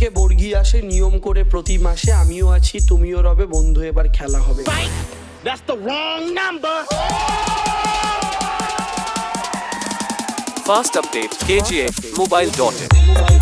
থেকে বর্গি আসে নিয়ম করে প্রতি মাসে আমিও আছি তুমিও রবে বন্ধু এবার খেলা হবে That's the wrong number. Fast update KGF mobile.in.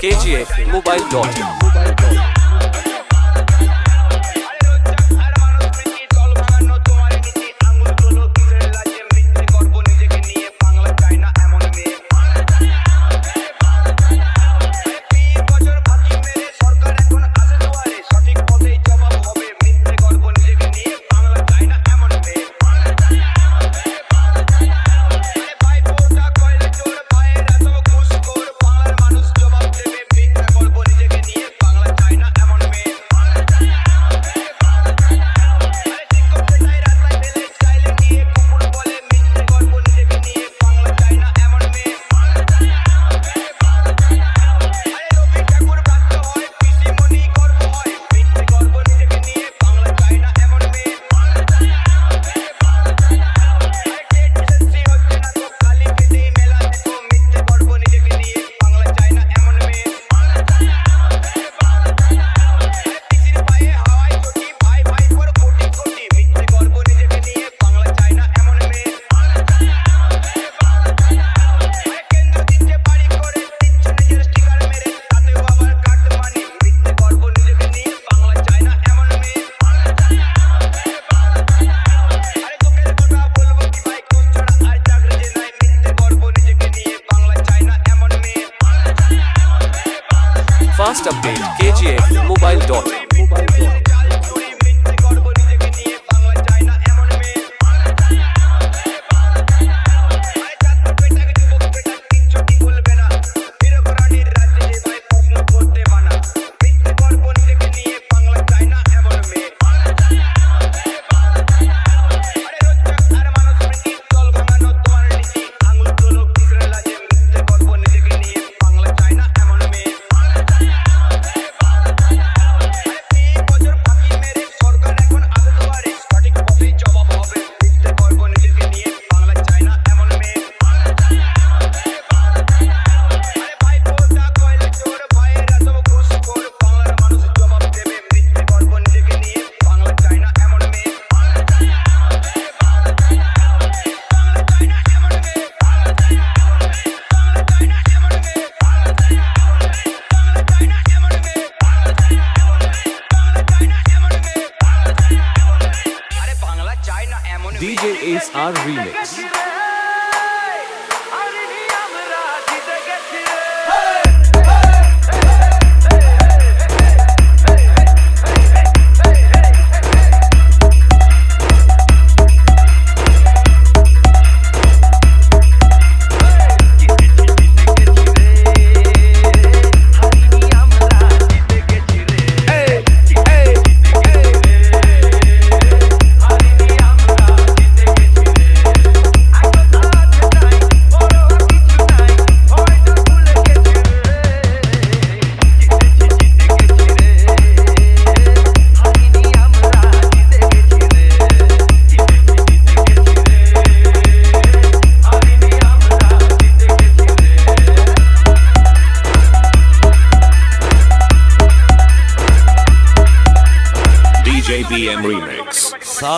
KGF Mobile Dot.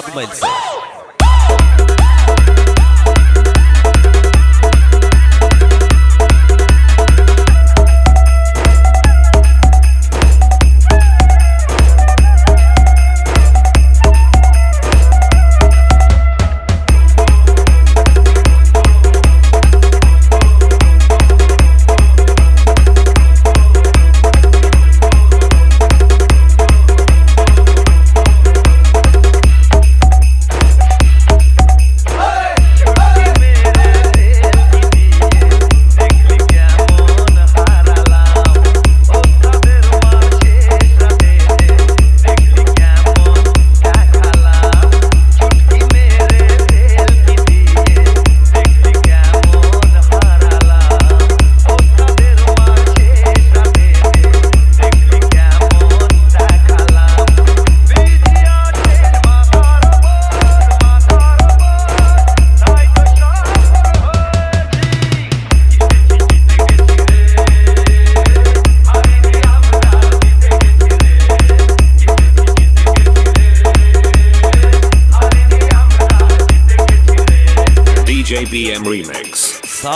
Dog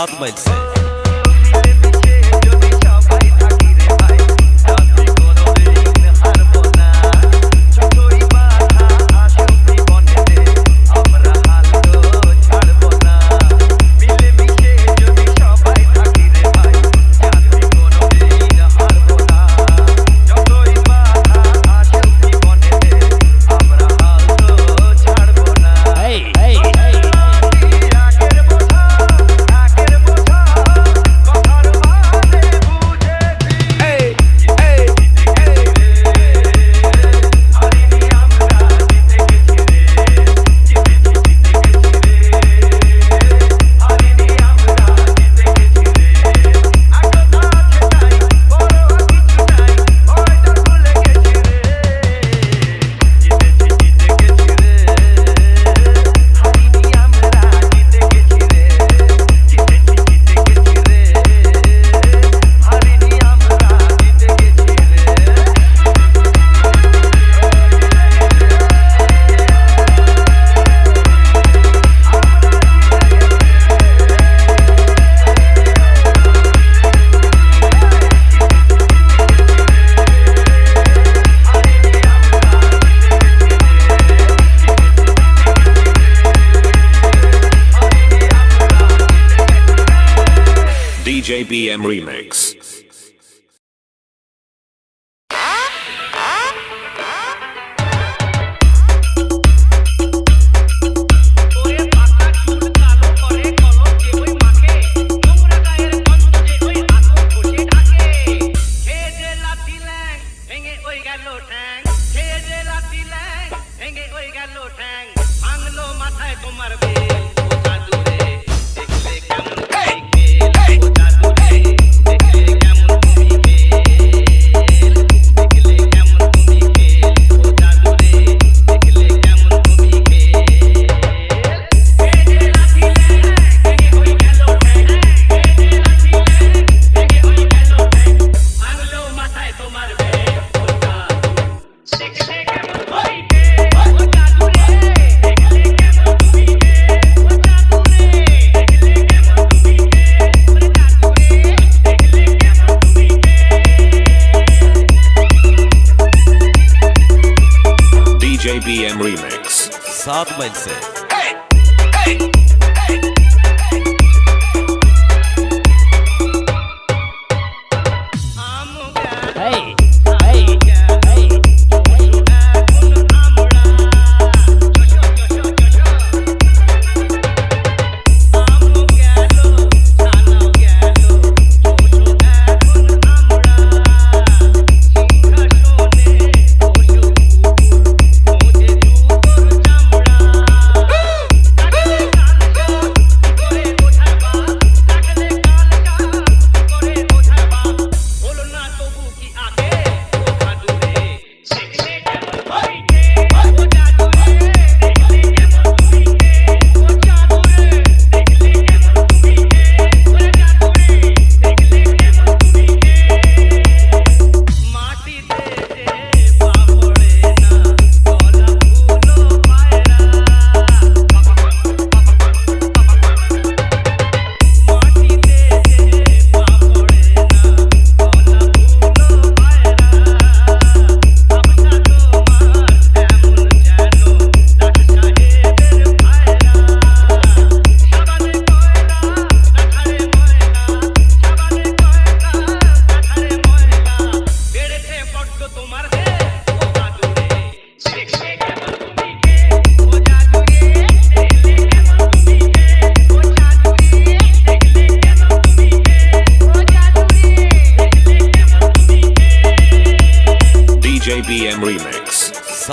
Hot JBM remix.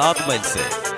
सात माइल से।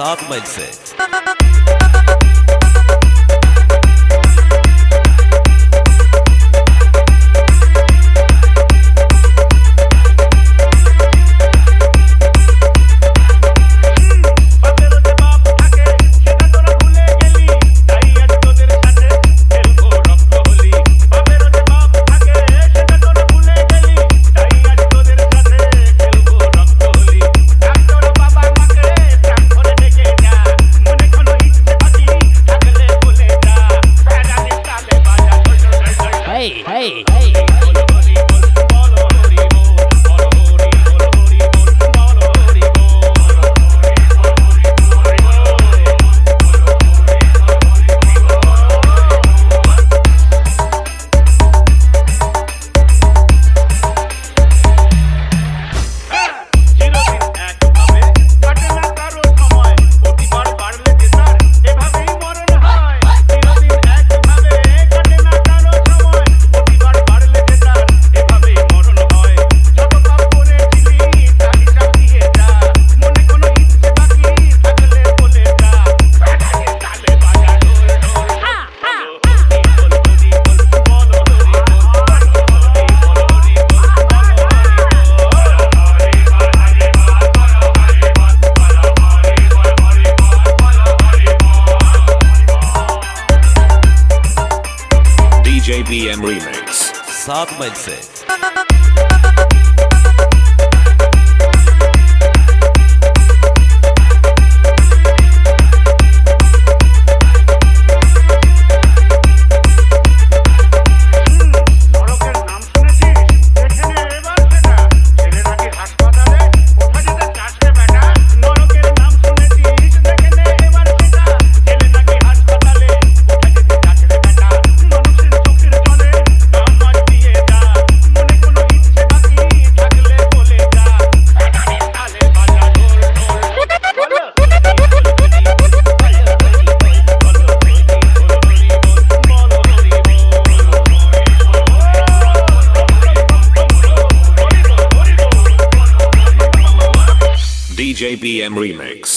सात मील से। IBM Remix. सात मई EDM remix.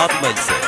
rahatlayın.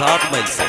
सात माइल से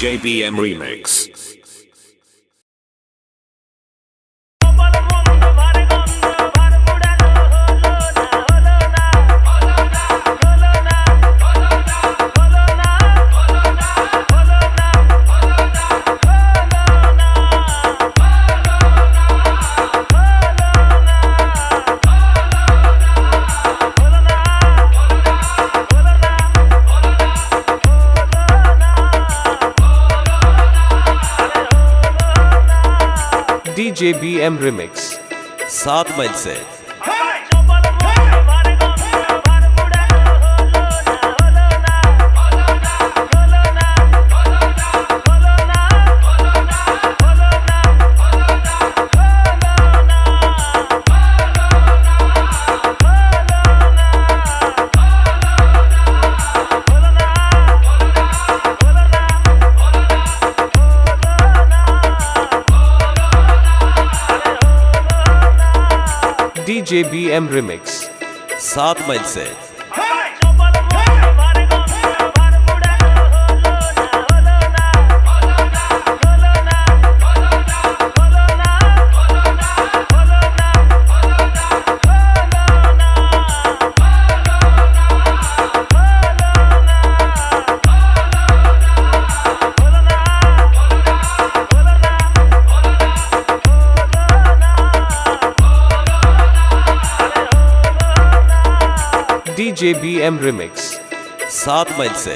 JBM remix. J B M remix सात मई से। एम रिमिक्स सात मई से डीजे बी एम रिमिक्स सात मई से।